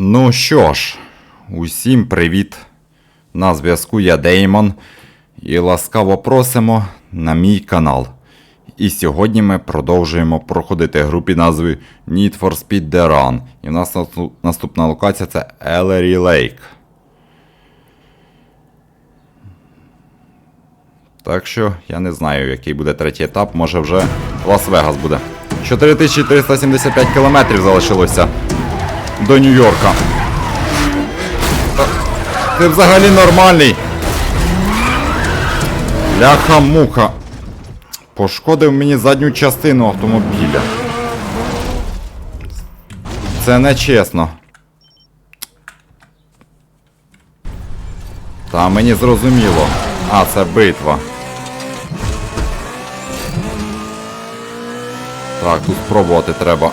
Ну що ж, усім привіт. На зв'язку я Деймон. І ласкаво просимо на мій канал. І сьогодні ми продовжуємо проходити гру під назвою Need for Speed The Run. І в нас наступна локація це Ellery Lake. Так що я не знаю, який буде третій етап, може вже Лас-Вегас буде. 4375 кілометрів залишилося до Нью-Йорка. Ти взагалі нормальний. Ляха-муха. Пошкодив мені задню частину автомобіля. Це не чесно. Та мені зрозуміло. А, це битва. Так, тут спробувати треба.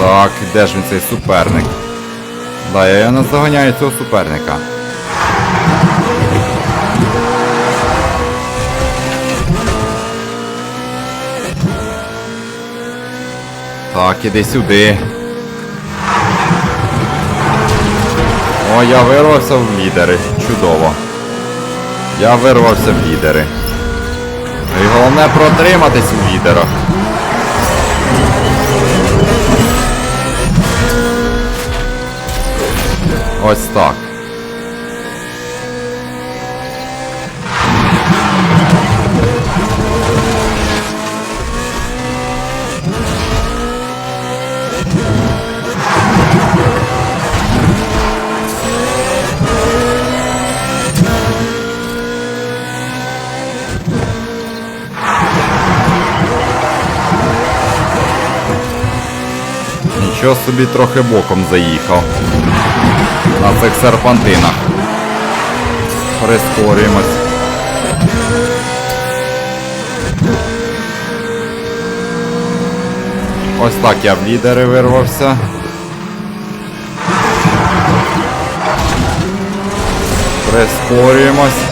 Так, де ж він цей суперник? Да, я не заганяю цього суперника. Так, іди сюди. О, я вирвався в лідери. Чудово. Я вирвався в лідери. І головне протриматись у лідерах. Ось так. Нічого собі трохи боком заїхав. На цих серпантинах. Прискорюємось. Ось так я в лідери вирвався. Прискорюємось.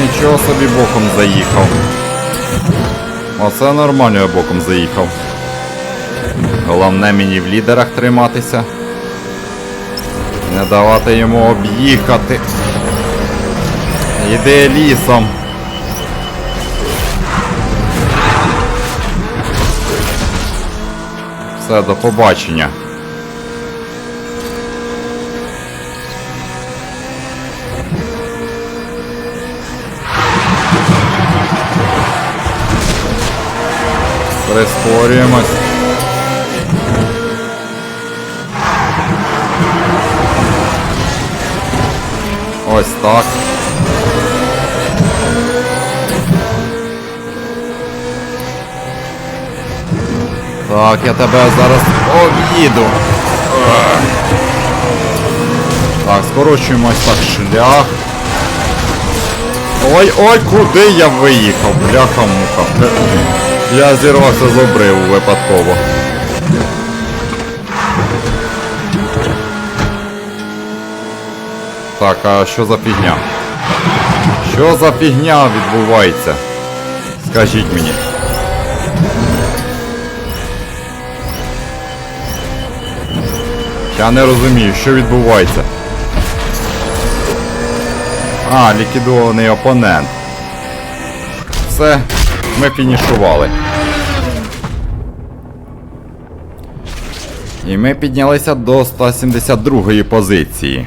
Нічого собі боком заїхав. Оце нормально я боком заїхав. Головне мені в лідерах триматися. Не давати йому об'їхати. Іди лісом. Все, до побачення. Прискорюємось. Ось так. Так, я тебе зараз об'їду. Так, скорочуємо ось так шлях. Ой, ой, куди я виїхав? Бляха-муха. Я зірвався з обриву випадково. Так, а що за фігня? Що за фігня відбувається? Скажіть мені. Я не розумію, що відбувається. А, ліквідований опонент. Все, ми фінішували. І ми піднялися до 172 позиції.